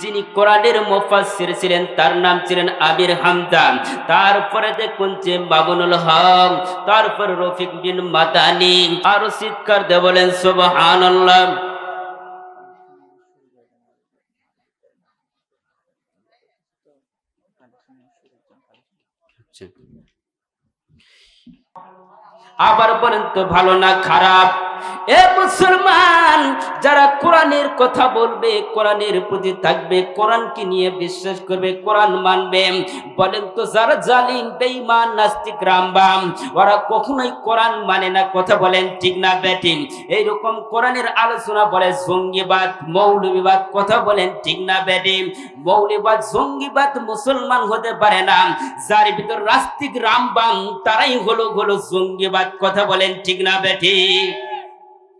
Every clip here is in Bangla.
যিনি কোরআনের মুফাসসির ছিলেন, তার নাম ছিলেন আমির হামদা তারপরে দেখুন যে মামুনুল হক, তারপরে রফিক বিন মাদানি। আরও চিৎকার দিয়ে বলেন, সুবহানাল্লাহ। আবার বলেন তো ভালো না খারাপ? এ মুসলমান, যারা কোরআনের কথা বলবে, কোরআনের প্রতি থাকবে, কোরআনকে নিয়ে বিশ্বাস করবে, কোরআন মানবে, বলেন তো যারা জালিম, বেঈমান নাস্তিক রামবাম ওরা কখনোই কোরআন মানে না, কথা বলেন ঠিক না ব্যাটিং এইরকম কোরআনের আলোচনা বলে জঙ্গিবাদ, মৌলবিবাদ, কথা বলেন ঠিক না ব্যাটিং মৌলবাদ জঙ্গিবাদ মুসলমান হতে পারে না। যার ভিতর নাস্তিক রামবাম তারাই হলো হলো জঙ্গিবাদ, কথা বলেন ঠিক না ব্যাটি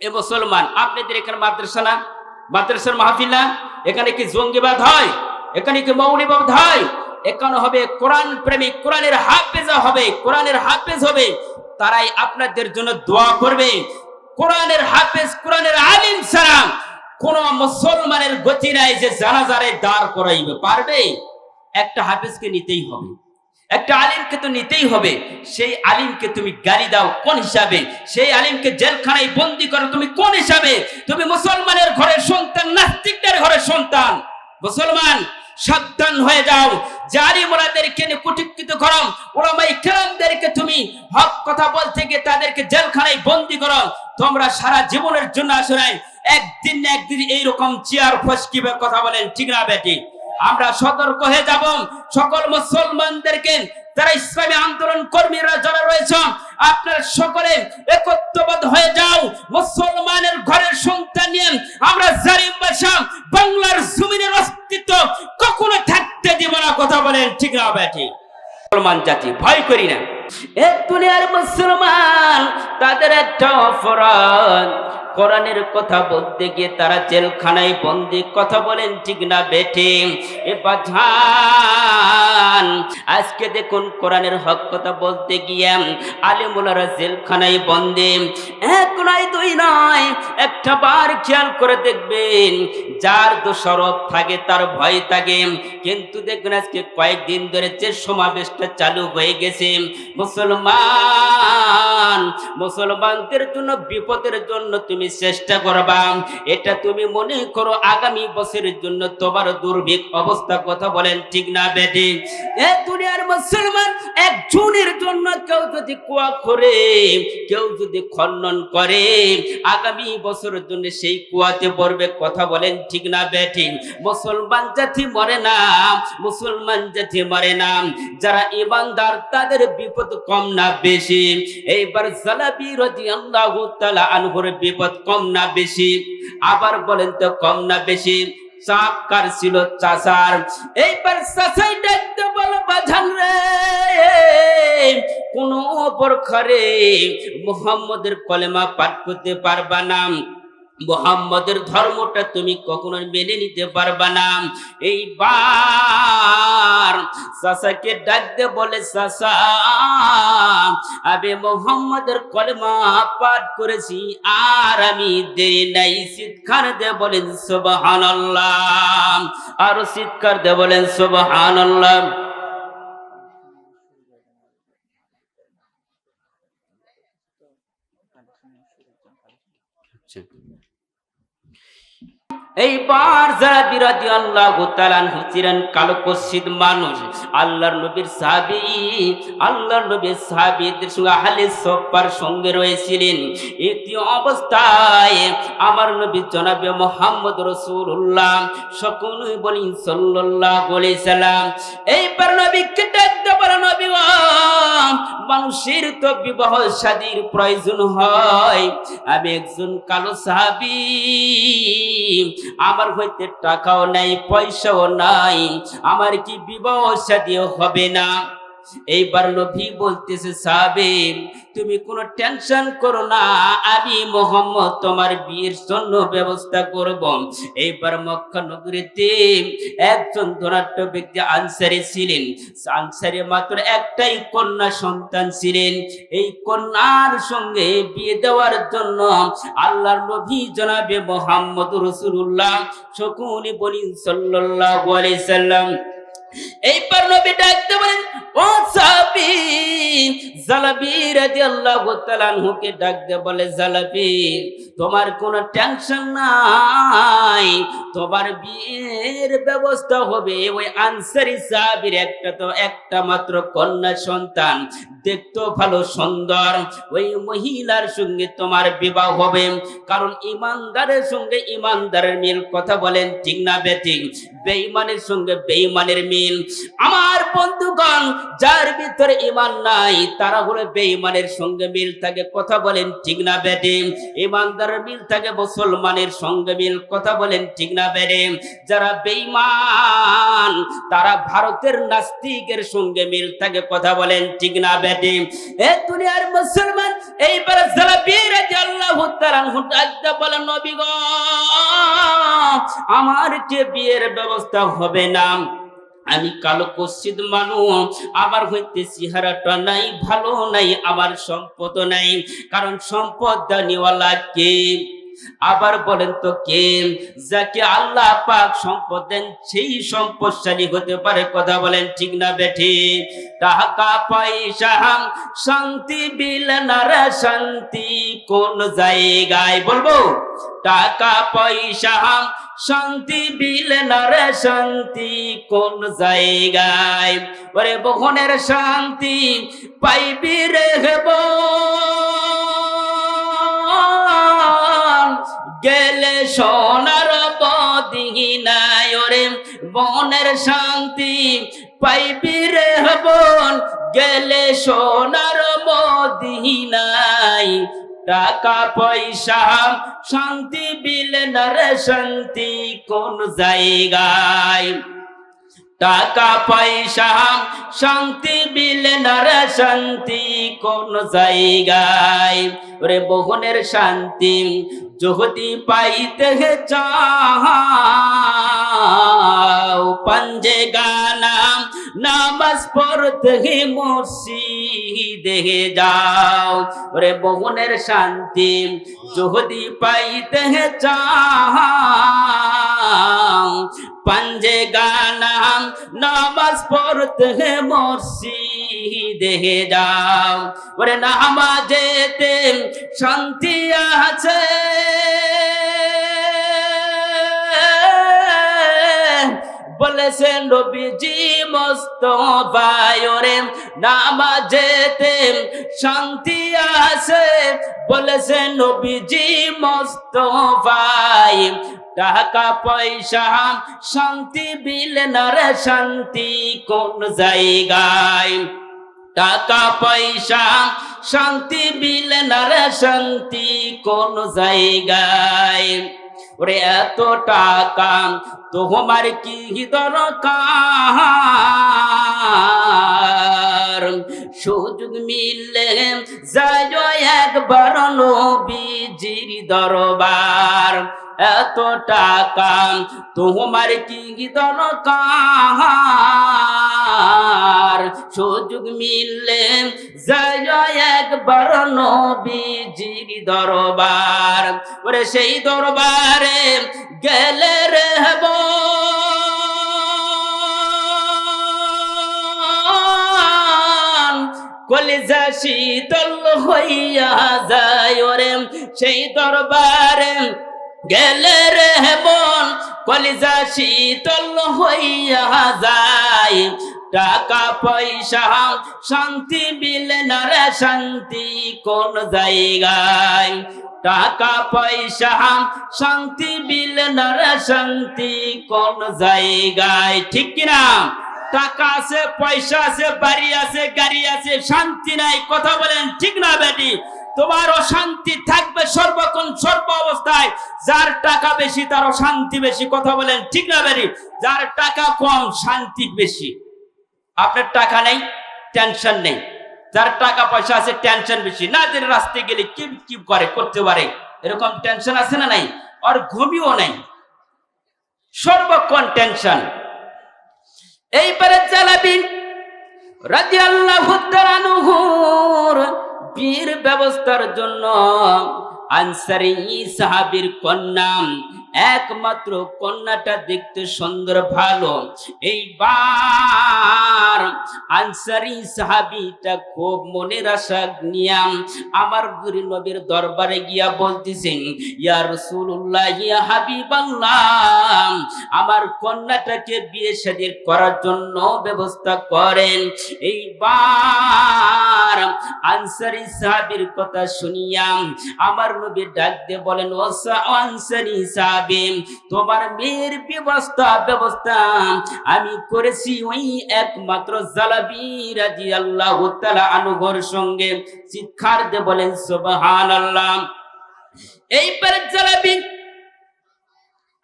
এ মুসলমান, আপনাদের এখানে মাদ্রাসা না? মাদ্রাসার মাহফিল না? এখানে কি জঙ্গিবাদ হয়? এখানে কি মৌলিবাদ হয়? এখানে হবে কোরআন প্রেমিক, কোরআনের হাফেজা হবে, কোরআনের হাফেজ হবে। তারাই আপনাদের জন্য দোয়া করবে। কোরআনের হাফেজ, কোরআনের আলিম ছাড়া কোন মুসলমানের গতি নাই যে জানাজারে দাঁড় করাইবে। পারবে? একটা হাফেজকে নিতেই হবে। একটা আলিমকে তো নিতেই হবে। সেই আলিমকে তুমি গালি দাও কোন হিসাবে? সেই আলিমকে জেলখানায় বন্দি করো তুমি কোন হিসাবে? তুমি মুসলমানের ঘরের সন্তান, নাস্তিকদের ঘরের সন্তান। মুসলমান, সাবধান হয়ে যাও। জারি মোলাদেরকে কুটিকৃত করো। ওলামাই কেরামদেরকে তুমি হক কথা বলতে গিয়ে তাদেরকে জেলখানায় বন্দি করো। তোমরা সারা জীবনের জন্য আসলে একদিন না একদিন এইরকম চেয়ার ফসকিবে কথা বলেন, ঠিক না, বেটি? আমরা সতর্ক হয়ে যাব। সকল মুসলমানদেরকে যারা ইসলামী আন্দোলন কর্মীরা যারা রয়েছে, আপনারা সকলে একত্রবদ্ধ হয়ে যাও। মুসলমানের ঘরের সন্তান নিয়ে আমরা জারিম বাসা বাংলার জমিনের অস্তিত্ব কখনো থাকতে দিব না, কথা বলেন ঠিক না ব্যাটি মুসলমান জাতি, ভয় করি না। এ দুনিয়ার মুসলমান, তাদের একটা অপরাধ। কোরআনের কথা বলতে গিয়ে তারা জেলখানায় বন্দি। কথা বলেন ঠিক না বেঠে। এ বাঝান আজকে দেখুন কোরআনের হক কথা বলতে গিয়ে আলিমুলারা জেলখানায় বন্দি। এক নয়, দুই নয়, একটা বার খেয়াল করে দেখবেন, যার দোষরব থাকে তার ভয় থাকে। কিন্তু দেখবেন আজকে কয়েকদিন ধরে যে সমাবেশটা চালু হয়ে গেছে, মুসলমান, মুসলমানদের জন্য, বিপদের জন্য তুমি চেষ্টা করবা। এটা তুমি মনে করো আগামী বছরের জন্য তোমার দুর্ভিক্ষ অবস্থা কথা বলেন ঠিক না বেটি? এ দুনিয়ার মুসলমান একজনের জন্য কেউ যদি কুয়া করে কেউ যদি খনন করে, আগামী বছরের জন্য সেই কুয়াতে পড়বে কথা বলেন ঠিক না বেটি? মুসলমান জাতি মরে না, মুসলমান জাতি মরে না। যারা ইমানদার তাদের বিপদ কম না বেশি। এইবার জালাবি রাদিয়াল্লাহু তাআলা আনহুর বিপদ কম না বেশি? আবার বলেন তো কম না বেশি? চাপ কার ছিল চাচার? এইবার চাচাই ডাকতে বল বাঝান রে, কোন অপর খরে মোহাম্মদের কলেমা পাঠ করতে পারবা না। মোহাম্মদের ধর্মটা তুমি কখনো মেনে নিতে পারবা না। এইবার চাচাকে ডাকতে বলে, চাচা আবে মোহাম্মদের কলেমা পাঠ করেছি আর আমি দেরি নাই। চিৎকার দে বলেন, সুবহানাল্লাহ। আর চিৎকার দে বলেন, সুবহানাল্লাহ। এইবার যারা বিরাদি আল্লাহ ছিলেন কালো কসিদ মানুষ, আল্লাহর নবীর সাহাবি, আল্লাহর নবীর সাহাবিদের সঙ্গে আহলে সফার সঙ্গে রয়েছিলেন। এটি অবস্থায় আমার নবী জনাবে মোহাম্মদ রসুল্লাহ সকলই বলি সাল্লাল্লাহ বলে সালাম এইবার নবীকে ডাকতে বলে নবী মানুষের তো বিবাহ শাদীর প্রয়োজন হয়। আমি একজন কালো সাহাবি আমার হইতে টাকাও নাই পয়সাও নাই আমার কি বিবাহ সাদিও হবে না? এইবার নবী বলতেছে সাহাবে তুমি কোনো টেনশন করো না, আমি মোহাম্মদ তোমার বিয়ের জন্য ব্যবস্থা করব। এইবার মক্কা নগরীতে একজন ধনাঢ্য ব্যক্তি আনসারি ছিলেন। আনসারি মাত্র একটাই কন্যা সন্তান ছিলেন। এই কন্যার সঙ্গে বিয়ে দেওয়ার জন্য আল্লাহর নবী জনাবে মোহাম্মদ রসুল্লাহ শকুনি বলিন সাল্লাল্লাহু আলাইহি সাল্লাম। এইবার নবী ডাকতে বলেন ও সাহাবী জালাবি রাদিয়াল্লাহু তাআলা আনহুকে ডাক দে বলে জালাবি তোমার কোনো টেনশন নাই। তোমার বিয়ের ব্যবস্থা হবে। ওই আনসারি সাহাবীর একটা তো একটা মাত্র কন্যা সন্তান। দেখতো ভালো সুন্দর। ওই মহিলার সঙ্গে তোমার বিবাহ হবে। কারণ ইমানদারের সঙ্গে ইমানদারের মিল কথা বলেন ঠিক না বেঠিক? বেঈমানের সঙ্গে বেঈমানের মিল। আমার বন্ধুগণ, যার ভিতরে ইমান নাই, তারা হলো বেঈমানের সঙ্গে মিল থাকে। কথা বলেন ঠিক না বেটে মিল থাকে মুসলমানের সঙ্গে মিল, কথা বলেন ঠিক না বেটে যারা বেঈমান, তারা ভারতের নাস্তিকের সঙ্গে মিল থাকে, কথা বলেন ঠিক না বেটে এ দুনিয়ার মুসলমান, এইবার যারা বিয়ে আল্লাহ তাআলা বলেন নবী গো, আমার যে বিয়ের ব্যবস্থা হবে না। আমি কালো কশ্চিত মানুষ আমার হইতে চেহারাটা নাই, ভালো নাই আমার সম্পদ নাই। কারণ সম্পদ দানিওয়ালা কে? আবার বলেন তো কে? যাকে আল্লাহ পাক সম্পদ দেন, সেই সম্পদশালী হতে পারে, কথা বলেন ঠিক না বেঠি? টাকা, পয়সা শান্তি, বিল, নারা, শান্তি, কোন জায়গায় বলব? টাকা, পয়সা শান্তি বিল নারে শান্তি? কোন জায়গায়? ওরে বহনের শান্তি পাইবি রে হেব গেলে সোনার বদিনায় ওরে বনের শান্তি পাইবি রে হবন গেলে সোনার মদিনায় টাকা, পয়সা শান্তি, বিল, নরে, শান্তি, কোন জায়গায়? টাকা, পয়সা শান্তি, বিল, নরে, শান্তি, কোন জায়গায়? ওরে বহনের শান্তি যদি পাইতে চাও পঞ্জে গানা নামাজ পড়তে হে মসি দেহে যাও। ওরে বহনের শান্তি যদি পাইতে চাও পঞ্জে গানা নামাজ পড়তে মসজিদে যাও। ওরে নামাজেতে শান্তি আছে। বলেছেন নবীজি মোস্তফায়রে নামাজেতে শান্তি আছে। বলেছেন নবীজি মোস্তফায় টাকা পয়সা শান্তি বিল নারে শান্তি কোন জায়গায়? টাকা, পয়সা, শান্তি বিল নারে শান্তি কোন জায়গায়? ওরে এত টাকা, তোমার কি দরকার? সুযোগ মিললে যায় একবার নবীজির দরবার। এত টাকা, তোমার কি দরকার? সুযোগ মিললে যায় একবার নবীজির দরবার। ওরে সেই দরবারে গেলে রেহব কলিজা শীতল হইয়া যায় ওরে সেই দরবারে গেলে রে বন কলিজা শীতল হইয়া যায় টাকা পয়সা, শান্তি বিলে না রে শান্তি কোন জায়গায়? টাকা পয়সা, শান্তি বিলে না রে শান্তি কোন জায়গায়? ঠিক কিনা? টাকা আছে, পয়সা আছে, বাড়ি আছে, গাড়ি আছে, শান্তি নাই, কথা বলেন ঠিক না বেটি? তোমার অশান্তি থাকবে সর্বক্ষণ সর্ব অবস্থায়। যার টাকা বেশি, তার অশান্তি বেশি, কথা বলেন ঠিক না বেরি যার টাকা কম, শান্তি বেশি। আপনার টাকা নেই টেনশন নেই। যার টাকা পয়সা আছে টেনশন বেশি। না দিন রাস্তায় গেলে কি কি করে, করতে পারে? এরকম টেনশন আছে না নাই? আর ঘুমিও নাই। সর্বক্ষণ টেনশন এইবারে জালাবি রাজি আল্লাহ বীর ব্যবস্থার জন্য আনসারি সাহাবীর কন্যা, একমাত্র কন্যাটা দেখতে সুন্দর, ভালো। এইবার আনসারি সাহাবিটা খুব মনের আশা নিয়াম আমার গুরি নবীর দরবারে গিয়া বলতেছেন, ইয়া রাসূলুল্লাহ আমার কন্যাটাকে বিয়ে শাদী করার জন্য ব্যবস্থা করেন। এইবার আনসারি সাহাবীর কথা শুনিয়াম। আমার নবী ডাক দিয়ে বলেন, ও আনসারি সাহাবী তোমার মেয়ের ব্যবস্থা ব্যবস্থা আমি করেছি ওই একমাত্র জালাবি রাজি আল্লাহ আনুগর সঙ্গে। চিৎকার দিয়ে বলেন, সুবহানাল্লাহ। এইবার জালাবি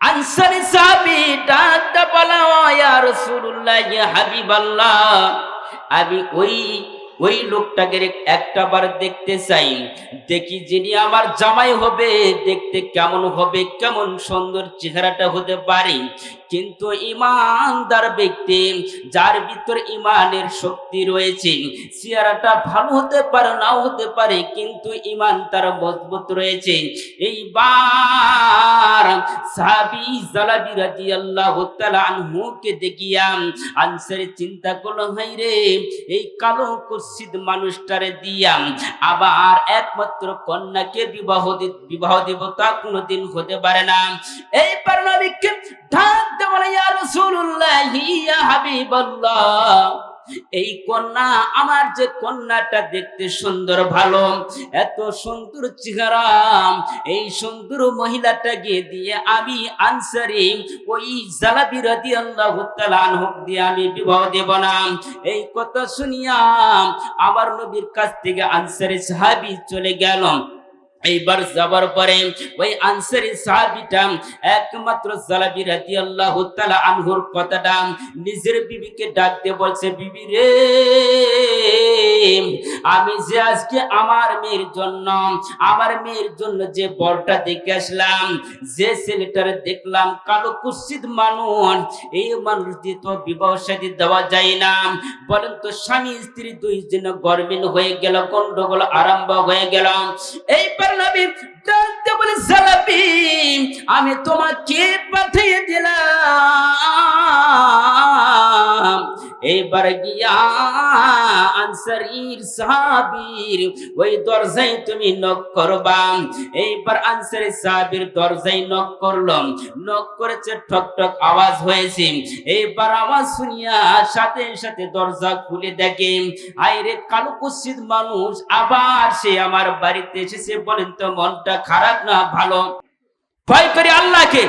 আনসারি সাহাবি ডাকটা বলা ইয়া রাসূলুল্লাহ হাবিবাল্লাহ, আমি ওই ওই লোকটাকে একটা বার দেখতে চাই। দেখি যিনি আমার জামাই হবে, দেখতে কেমন হবে, কেমন সুন্দর চেহারাটা হতে পারে। কিন্তু ইমানদার ব্যক্তি, যার ভিতর ইমানের শক্তি রয়েছে, চেহারাটা ভালো হতে পারে, নাও হতে পারে, কিন্তু ইমান তার মজবুত রয়েছে। এইবার সাহাবি জালাবি রাদিয়াল্লাহু তাআলা আনহুকে দেখিয়া আনসারে চিন্তা করল হাই রে, এই কালো কুৎসিত মানুষটারে দিয়া আবার একমাত্র কন্যাকে বিবাহ বিবাহ দিব তা কোনোদিন হতে পারে না। এইবার নবীকে ঢাক বলে, ইয়া রাসূলুল্লাহ, ইয়া হাবিবাল্লাহ, এই কন্যা আমার যে কন্যাটা দেখতে সুন্দর, ভালো, এত সুন্দর চেহারা, এই সুন্দর মহিলাটাকে দিয়ে আমি আনসারি, ওই জালাবি রাদিয়াল্লাহু তাআলা আনহু দিয়ে আমি বিবাহ দেব না। এই কথা শুনিয়া আমার নবীর কাছ থেকে আনসারি সাহাবী চলে গেল। এইবার যাবার পরে ওই আনসারি সাহাবিটা একমাত্র জালাবি রাদিয়াল্লাহু তাআলা আনহুর কথাটা নিজের বিবিকে ডাক দিয়ে বলছে, বিবি রে আমি যে আজকে আমার মেয়ের জন্য, আমার মেয়ের জন্য যে বরটা দেখে আসলাম, যে ছেলেটারে দেখলাম কালো কুৎসিত মানুষ, এই মানুষ দিয়ে তো বিবাহ সাথী দেওয়া যায় না। বলেন তো, স্বামী, স্ত্রী দুইজন গরমিল হয়ে গেল, গন্ডগোল আরম্ভ হয়ে গেল। বলে সালাবি আমি তোমাকে পাঠিয়ে ওই তুমি নক করবা। এইবার নক করলাম নক করেছে, ঠক ঠক আওয়াজ হয়েছে। এইবার আওয়াজ শুনিয়া সাথে সাথে দরজা খুলে দেখে, আইরে কালো মানুষ, আবার সে আমার বাড়িতে এসেছে বলেন তো মনটা খারাপ না ভালো? ভয় করে আল্লাহকে।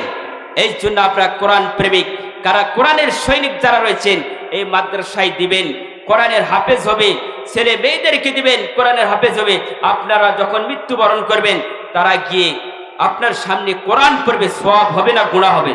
এই জন্য আপনারা কোরআন প্রেমিক কারা কোরআনের সৈনিক যারা রয়েছেন, এই মাদ্রাসায় দিবেন, কোরআনের হাফেজ হবে, ছেলে মেয়েদেরকে দিবেন, কোরআনের হাফেজ হবে। আপনারা যখন মৃত্যুবরণ করবেন, তারা গিয়ে আপনার সামনে কোরআন করবে সব হবে না গুণা হবে।